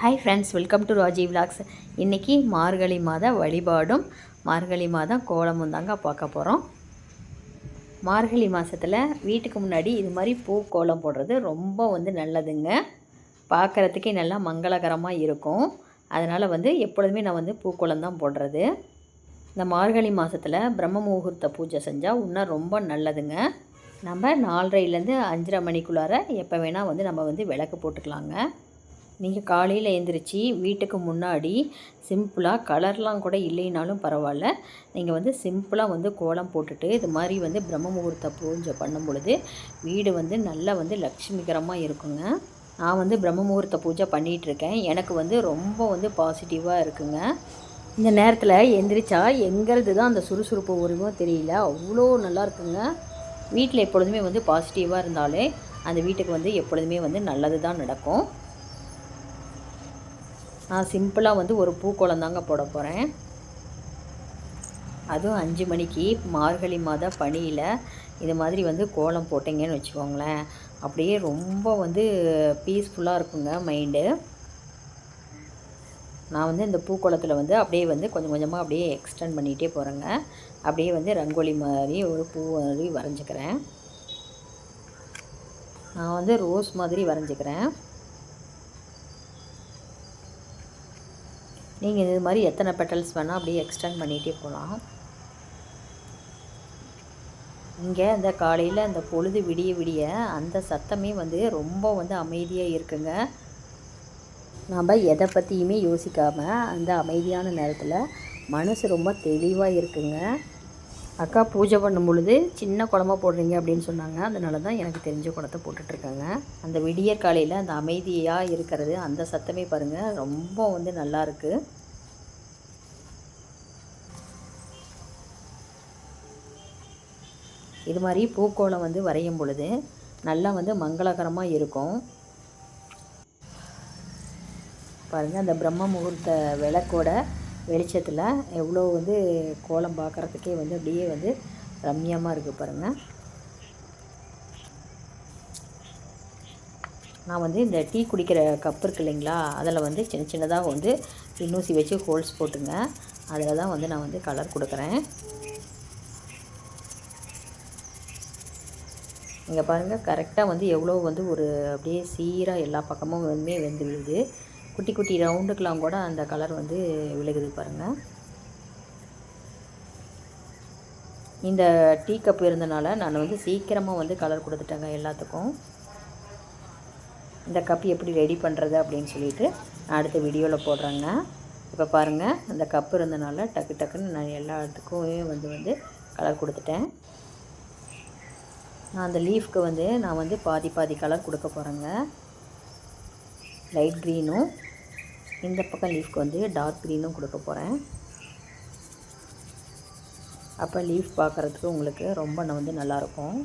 Hi friends welcome to Raji vlogs இன்றைக்கி மார்கழி மாத வழிபாடும் மார்கழி மாதம் கோலமும் தாங்க பார்க்க போகிறோம் மார்கழி மாதத்தில் வீட்டுக்கு முன்னாடி இது மாதிரி பூ கோலம் போடுறது ரொம்ப வந்து நல்லதுங்க. பார்க்குறதுக்கே நல்லா மங்களகரமாக இருக்கும். அதனால் வந்து எப்பொழுதுமே நான் வந்து பூக்கோலம் தான் போடுறது. இந்த மார்கழி மாதத்தில் பிரம்ம முகூர்த்த பூஜை செஞ்சால் இன்னும் ரொம்ப நல்லதுங்க. நம்ம நாலரைலேருந்து அஞ்சரை மணிக்குள்ளார எப்போ வேணால் வந்து நம்ம வந்து விளக்கு போட்டுக்கலாங்க. நீங்கள் காலையில் எழுந்திரிச்சி வீட்டுக்கு முன்னாடி சிம்பிளாக கலர்லாம் கூட இல்லைனாலும் பரவாயில்ல. நீங்கள் வந்து சிம்பிளாக வந்து கோலம் போட்டுட்டு இது மாதிரி வந்து பிரம்ம முகூர்த்த பூஜை பண்ணும் பொழுது வீடு வந்து நல்லா வந்து லக்ஷ்மிகரமாக இருக்குங்க. நான் வந்து பிரம்ம முகூர்த்த பூஜை பண்ணிகிட்ருக்கேன் எனக்கு வந்து ரொம்ப வந்து பாசிட்டிவாக இருக்குங்க. இந்த நேரத்தில் எந்திரிச்சா எங்கிறது தான் அந்த சுறுசுறுப்பு உருவம் தெரியல. அவ்வளோ நல்லா இருக்குங்க. வீட்டில் எப்பொழுதுமே வந்து பாசிட்டிவாக இருந்தாலே அந்த வீட்டுக்கு வந்து எப்பொழுதுமே வந்து நல்லது தான் நடக்கும். நான் சிம்பிளாக வந்து ஒரு பூக்கோலம் போட போகிறேன் அதுவும் அஞ்சு மணிக்கு மார்கழி மாத பனியில் இது மாதிரி வந்து கோலம் போட்டிங்கன்னு வச்சுக்கோங்களேன். அப்படியே ரொம்ப வந்து பீஸ்ஃபுல்லாக இருக்குங்க மைண்டு நான் வந்து இந்த பூக்கோளத்தில் வந்து அப்படியே வந்து கொஞ்சம் கொஞ்சமாக அப்படியே எக்ஸ்டெண்ட் பண்ணிகிட்டே போகிறேங்க அப்படியே வந்து ரங்கோலி மாதிரி ஒரு பூ மாதிரி வரைஞ்சிக்கிறேன். நான் வந்து ரோஸ் மாதிரி வரைஞ்சிக்கிறேன். நீங்கள் இது மாதிரி எத்தனை பெட்டல்ஸ் வேணால் அப்படியே எக்ஸ்டெண்ட் பண்ணிகிட்டே போகலாம் இங்கே இந்த காலையில் அந்த பொழுது விடிய விடிய அந்த சத்தமே வந்து ரொம்ப வந்து அமைதியாக இருக்குங்க. நம்ம எதை பற்றியுமே யோசிக்காமல் அந்த அமைதியான நேரத்தில் மனசு ரொம்ப தெளிவாக இருக்குங்க. அக்கா பூஜை பண்ணும் பொழுது சின்ன குழம்பா போடுறீங்க அப்படின்னு சொன்னாங்க. அதனால தான் எனக்கு தெரிஞ்ச குளத்தை போட்டுட்ருக்காங்க. அந்த விடிய காலையில் அந்த அமைதியாக இருக்கிறது அந்த சத்தமே பாருங்கள் ரொம்ப வந்து நல்லாயிருக்கு இது மாதிரி பூக்கோளம் வந்து வரையும் பொழுது நல்லா வந்து மங்களகரமாக இருக்கும். பாருங்கள் அந்த பிரம்ம முகூர்த்த விளக்கோட வெளிச்சத்தில் எவ்வளோ வந்து கோலம் பார்க்குறதுக்கே வந்து அப்படியே வந்து ரம்யமாக இருக்குது பாருங்கள் நான் வந்து இந்த டீ குடிக்கிற கப் இருக்கு இல்லைங்களா அதில் வந்து சின்ன சின்னதாக வந்து பின்னூசி வச்சு ஹோல்ஸ் போட்டுங்க. அதில் தான் வந்து நான் வந்து கலர் கொடுக்குறேன். இங்கே பாருங்கள் கரெக்டாக வந்து எவ்வளோ வந்து ஒரு அப்படியே சீராக எல்லா பக்கமும் வந்து வெந்து விழுது. குட்டி குட்டி ரவுண்டுக்கெலாம் கூட அந்த கலர் வந்து விழுகுது பாருங்கள் இந்த டீ கப் இருந்தனால நான் வந்து சீக்கிரமாக வந்து கலர் கொடுத்துட்டேங்க எல்லாத்துக்கும். இந்த கப் எப்படி ரெடி பண்ணுறது அப்படின்னு சொல்லிட்டு நான் அடுத்த வீடியோவில் போடுறேங்க. இப்போ பாருங்கள் அந்த கப் இருந்தனால டக்கு டக்குன்னு நான் எல்லாத்துக்குமே வந்து வந்து கலர் கொடுத்துட்டேன். நான் அந்த லீஃப்க்கு வந்து நான் வந்து பாதி பாதி கலர் கொடுக்க போகிறேங்க லைட் க்ரீனும் இந்த பக்கம் லீஃப்க்கு வந்து டார்க் க்ரீனும் கொடுக்க போகிறேன் அப்போ லீஃப் பார்க்குறதுக்கு உங்களுக்கு ரொம்ப வந்து நல்லாயிருக்கும்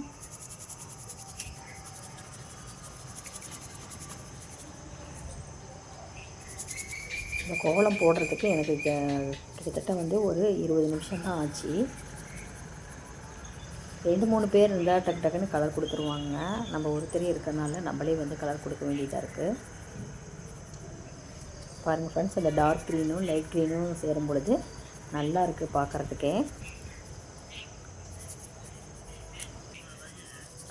இந்த கோலம் போடுறதுக்கு எனக்கு கிட்டத்தட்ட வந்து ஒரு இருபது நிமிஷம் தான் ஆச்சு. ரெண்டு மூணு பேர் இருந்தால் டக்கு டக்குன்னு கலர் கொடுத்துருவாங்க. நம்ம ஒருத்தரே இருக்கிறனால நம்மளே வந்து கலர் கொடுக்க வேண்டியதாக இருக்குது பாருங்கள் ஃப்ரெண்ட்ஸ் அந்த டார்க் க்ரீனும் லைட் க்ரீனும் சேரும் பொழுது நல்லா இருக்குது பார்க்குறதுக்கே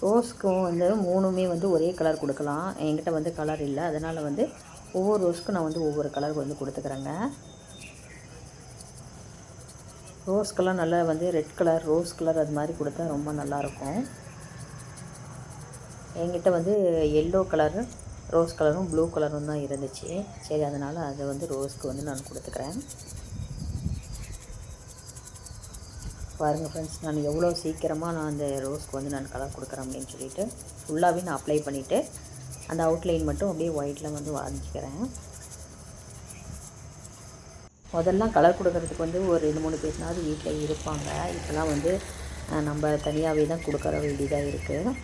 ரோஸ்க்கும் வந்து மூணுமே வந்து ஒரே கலர் கொடுக்கலாம். என்கிட்ட வந்து கலர் இல்லை. அதனால் வந்து ஒவ்வொரு ரோஸ்க்கும் நான் வந்து ஒவ்வொரு கலர் வந்து கொடுத்துக்கிறேங்க. கலர் நல்லா வந்து ரெட் கலர் ரோஸ் கலர் அது மாதிரி கொடுத்தா ரொம்ப நல்லாயிருக்கும் என்கிட்ட வந்து எல்லோ கலர் ரோஸ் கலரும் ப்ளூ கலரும் தான் இருந்துச்சு. சரி அதனால் அதை வந்து ரோஸ்க்கு வந்து நான் கொடுத்துக்கிறேன். பாருங்கள் ஃப்ரெண்ட்ஸ் நான் எவ்வளோ சீக்கிரமாக நான் அந்த ரோஸ்க்கு வந்து நான் கலர் கொடுக்குறேன் அப்படின்னு சொல்லிட்டு ஃபுல்லாகவே நான் அப்ளை பண்ணிவிட்டு அந்த அவுட்லைன் மட்டும் அப்படியே ஒயிட்டில் வந்து வரைஞ்சிக்கிறேன். முதல்லாம் கலர் கொடுக்கறதுக்கு வந்து ஒரு ரெண்டு மூணு பேர்னாவது வீட்டில் இருப்பாங்க. இப்போலாம் வந்து நம்ம தனியாகவே தான் கொடுக்குற வேண்டியதாக இருக்குது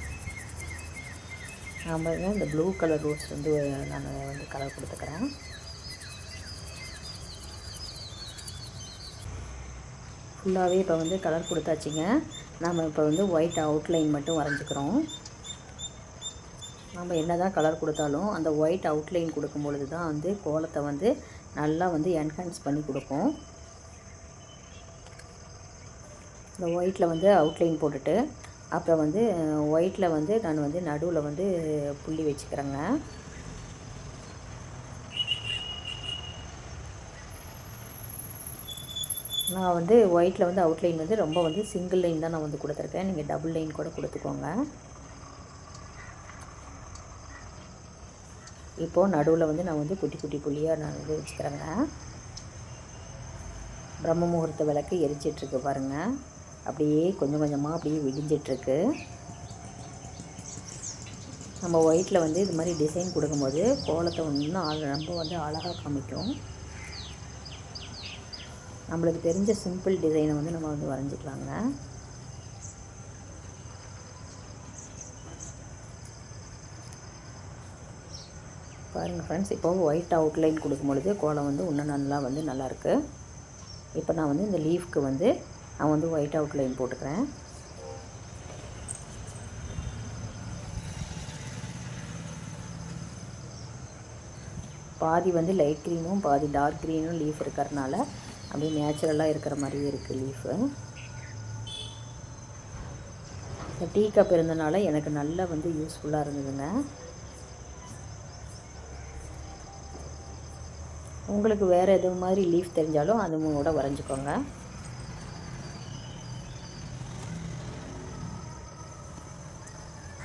நம்ம இந்த ப்ளூ கலர் ரோஸ் வந்து நான் வந்து கலர் கொடுத்துக்கிறேன். ஃபுல்லாகவே இப்போ வந்து கலர் கொடுத்தாச்சுங்க. நம்ம இப்போ வந்து ஒயிட் அவுட்லைன் மட்டும் வரைஞ்சிக்கிறோம். நம்ம என்ன தான் கலர் கொடுத்தாலும் அந்த ஒயிட் அவுட்லைன் கொடுக்கும் பொழுது தான் வந்து கோலத்தை வந்து நல்லா வந்து என்ஹான்ஸ் பண்ணி கொடுக்கும். இந்த ஒயிட்டில் வந்து அவுட்லைன் போட்டுட்டு அப்புறம் வந்து ஒயிட்டில் வந்து நான் வந்து நடுவில் வந்து புள்ளி வச்சுக்கிறேங்க. நான் வந்து ஒயிட்டில் வந்து அவுட்லைன் வந்து ரொம்ப வந்து சிங்கிள் லைன் தான் நான் வந்து கொடுத்துருக்கேன். நீங்கள் டபுள் லைன் கூட கொடுத்துக்கோங்க. இப்போது நடுவில் வந்து நான் வந்து குட்டி குட்டி புள்ளியாக நான் வந்து வச்சுக்கிறேங்க. பிரம்ம முகூர்த்த விளக்கு எரிச்சிட்ருக்கு பாருங்கள் அப்படியே கொஞ்சம் கொஞ்சமாக அப்படியே விடிஞ்சிட்ருக்கு. நம்ம ஒயிட்டில் வந்து இது மாதிரி டிசைன் கொடுக்கும்போது கோலத்தை இன்னும் ரொம்ப வந்து அழகாக காமிக்கும். நம்மளுக்கு தெரிஞ்ச சிம்பிள் டிசைனை வந்து நம்ம வந்து வரைஞ்சிக்கலாங்க. பாருங்கள் ஃப்ரெண்ட்ஸ் இப்போ ஒயிட் அவுட்லைன் கொடுக்கும் பொழுது கோலம் வந்து இன்னும் நல்லா வந்து நல்லாயிருக்கு இப்போ நான் வந்து இந்த லீஃப்க்கு வந்து நான் வந்து ஒயிட் அவுட்லைன் போட்டுக்கிறேன். பாதி வந்து லைட் க்ரீனும் பாதி டார்க் க்ரீனும் லீஃப் இருக்கிறதுனால அப்படியே நேச்சுரலாக இருக்கிற மாதிரியே இருக்குது லீஃபு இந்த டீ கப் இருந்தனால எனக்கு நல்லா வந்து யூஸ்ஃபுல்லாக இருந்ததுங்க. உங்களுக்கு வேறு எது மாதிரி லீஃப் தெரிஞ்சாலும் அது கூட வரைஞ்சிக்கோங்க.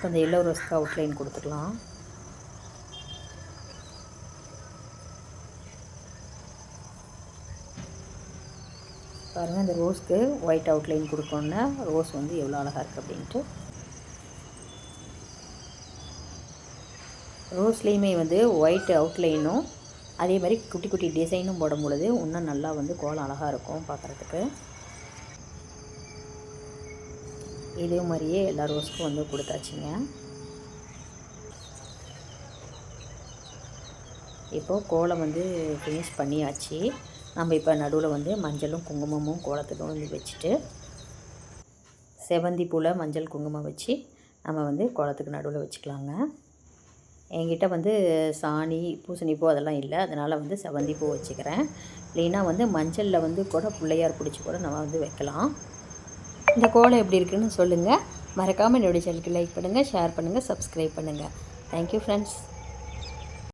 இப்போ அந்த எல்லோ ரோஸ்க்கு அவுட்லைன் கொடுத்துக்கலாம். பாருங்கள் இந்த ரோஸ்க்கு ஒயிட் அவுட்லைன் கொடுக்கணுன்னா ரோஸ் வந்து எவ்வளோ அழகாக இருக்குது அப்படின்ட்டு. ரோஸ்லேயுமே வந்து ஒயிட் அவுட்லைனும் அதே மாதிரி குட்டி குட்டி டிசைனும் போடும் பொழுது இன்னும் நல்லா வந்து கோலம் அழகாக இருக்கும் பார்க்குறதுக்கு. இதே மாதிரியே எல்லா ரோஸ்க்கும் வந்து கொடுத்தாச்சுங்க. இப்போது கோலம் வந்து ஃபினிஷ் பண்ணியாச்சு. நம்ம இப்போ நடுவில் வந்து மஞ்சளும் குங்குமமும் கோலத்துக்கும் வந்து வச்சுட்டு செவந்தி பூவில் மஞ்சள் குங்குமம் வச்சு நம்ம வந்து கோலத்துக்கு நடுவில் வச்சுக்கலாங்க. என்கிட்ட வந்து சாணி பூசணி பூ அதெல்லாம் இல்லை. அதனால் வந்து செவந்தி பூ வச்சுக்கிறேன். இல்லைன்னா வந்து மஞ்சளில் வந்து கூட பிள்ளையார் பிடிச்சி கூட நம்ம வந்து வைக்கலாம். இந்த கோலம் எப்படி இருக்குன்னு சொல்லுங்கள் மறக்காமல் என்னுடைய சேனலுக்கு லைக் பண்ணுங்கள் ஷேர் பண்ணுங்கள் சப்ஸ்கிரைப் பண்ணுங்கள் தேங்க்யூ ஃப்ரெண்ட்ஸ்